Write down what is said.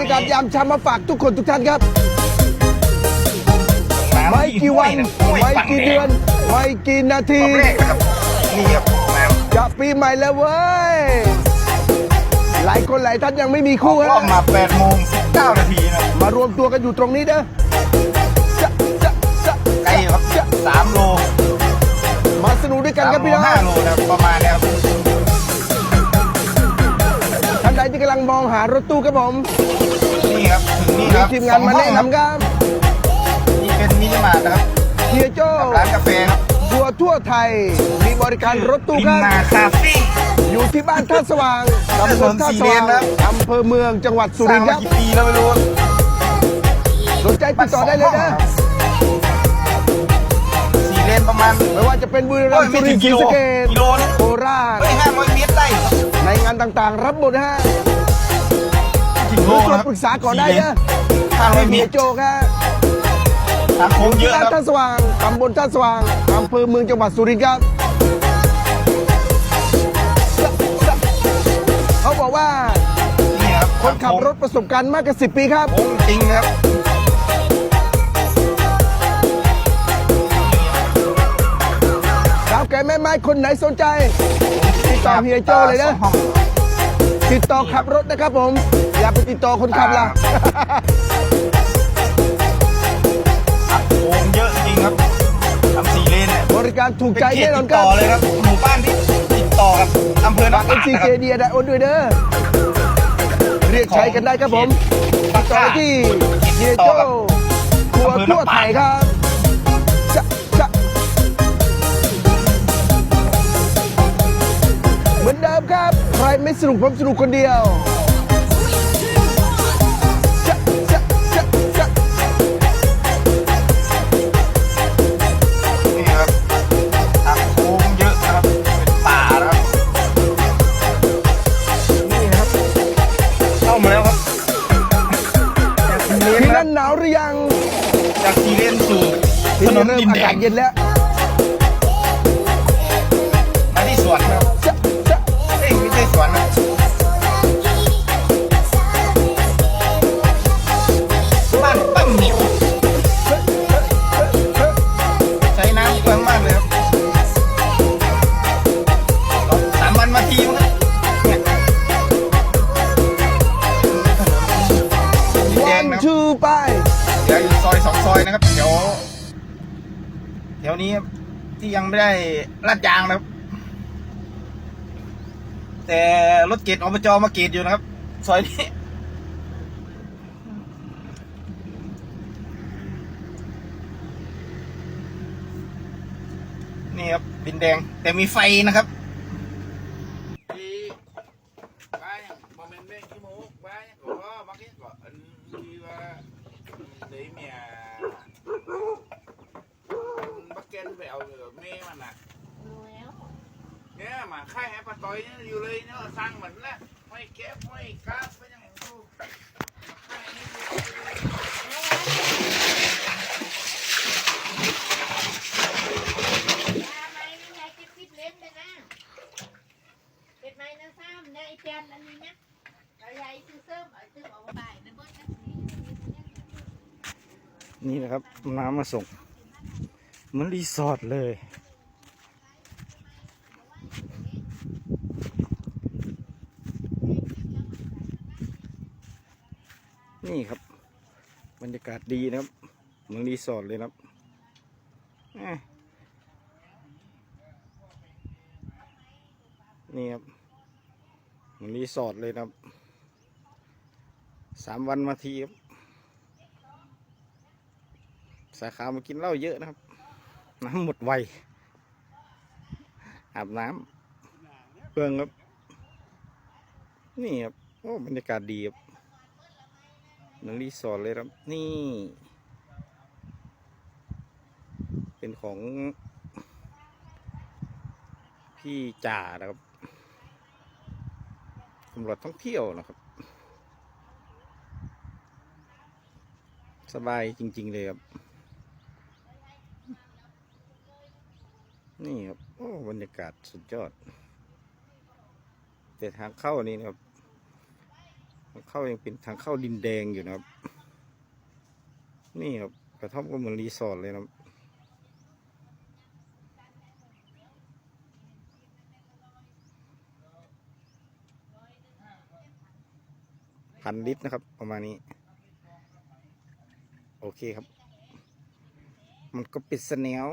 รยากาศยามเช้ามาฝากทุกคนทุกท่านครับ ไม่กี่วัน ไม่กี่เดือน ไม่กี่นาทีรอบแรกนะครับนี่ครับน้จะปีใหม่แล้วเว้ย หลายคนหลายท่านยังไม่มีคู่ำรอบนะมา8โมง19นาทีนะมารวมตัวกันอยู่ตรงนี้เด้อจะจะจะไกลครับจะ3โลมาสนุกด้วยกัน3ครับโลพี่น้อง 5โลนะครับประมาณเนี้ยครับ ท่านใดที่กำลังมองหารถตู้ครับผมนี่ครับถึงนี่มีครับทีมงานมาแนะนำครับนี่เป็นมินิมาร์ทนะครับเฮียโจ้กับร้านกาแฟครับทัวร์ทั่วไทย มีบริการรถตู้มิคนิรับมาร์ทคาเฟ่อยู่ที่บ้านท่าสว่างตำบลท่าสว่างอำเภอเมืองจังหวัดสุสริร้านงทร์คมารับกี่ปีแล้วไม่รู้ครับสนใจติดต่อได้เลยนะสี่เลนประมาณไม่ว่าจะเป็นบุรีรัโอ้มยย์ไม่สุริถึนงทร์ศรีกิโลสะเกษกิโลนะโคราชเฮ้ยห้าร้อยเมตรได้ครับ ในงานต่างๆ รับหมดนะฮะถึงหโลรือตรวนะจครับปรึกษาก่อนได้นะห้าร้อยเมเฮียตรโจครับทางโค้งเยที่อะบ้านครัท่าบสว่างตำบลท่าสว่างอำเภอเมืองจังหวัดสุรินทร์ครับ เขาบอกว่านี่ครับคนขับรถประสบการณ์มากกว่า10 ปีครับ โค้งจริงครับสาวแก่แม่ไม้คนไหนสนใจ ติดต่อเฮียโจเลยนะห้องติดต่อขับรถนะครับผม อย่าไปติดต่อคนขับล่ะครับโค้งเยอะจริงครับทำสี่เลนเนี่ยบริการถูกเป็นใจเขตแน่นอตินดครัต่บอเลยครับหมู่บ้านที่ติดต่อกับอำเภอฝากน้ำเอ็ปานซีนะคเครับเดียได้โอนด้วยเด้อเรียกใช้กันได้ครับผมติดต่อที่เฮียโจทัวร์ทั่วไทยครับ ไม่สนุกผมสนุกคนเดียวจะจะจะจะนี่ครับทางโค้งเยอะนะครับ เป็นป่านะครับ นี่นะครับ เข้ามาแล้วครับ จากสี่เลนที่นะครันั่บนหนาวหรือยังจากสี่เลนสู่ที่ถนนี่นเริ่มดินอาแดกาศงเย็นแล้ว มาที่สวนครับจะจะเมันนะบ้านปั้มเหนียวใช้น้ำเปลืองมากเลยครับสามวันมาทีมั้งนี่ยถนนดินแดงนะเดี๋ยวอยู่ซอยสองซอยนะครับแถวแถวนี้ที่ยังไม่ได้ลาดยางนะครับ แต่รถเกตอบจอมาเกตอยู่นะครับ ซอยนี้ นี่ครับบินแดง แต่มีไฟนะครับเมย์มันอะ เล่นเลยนะเป็นไม้นะซ้ำในไอ้แจนอันนี้นะเราใหญ่ซื้อเสริมเอาซื้อเอาไปนะเบิ้ลนะนี่นะครับน้ำมาส่งเหมันรีสอร์ทเลย นี่ครับ บรรยากาศดีนะครับ เหมือนรีสอร์ทเลยนะครับนี่ครับเหมือนรีสอร์ทเลยนะครับสามวันมาทีครับ สาขามากินเหล้าเยอะนะครับ น้ำหมดไวอาบน้ำเปลืองครับ นี่ครับ โอ้ บรรยากาศดีครับ เหมือนรีสอร์ทเลยครับ นี่ เป็นของพี่จ่านะครับตำรวจท่องเที่ยวนะครับ สบายจริง ๆ เลยครับ นี่ครับ โอ้ บรรยากาศสุดยอด แต่ทางเข้านี่นะครับ เข้ายังเป็นทางเข้าดินแดงอยู่นะครับ นี่ครับกระท่อมก็เหมือนรีสอร์ทเลยนะครับพันลิตรนะครับ ประมาณนี้ โอเคครับ มันก็ปิดสแนว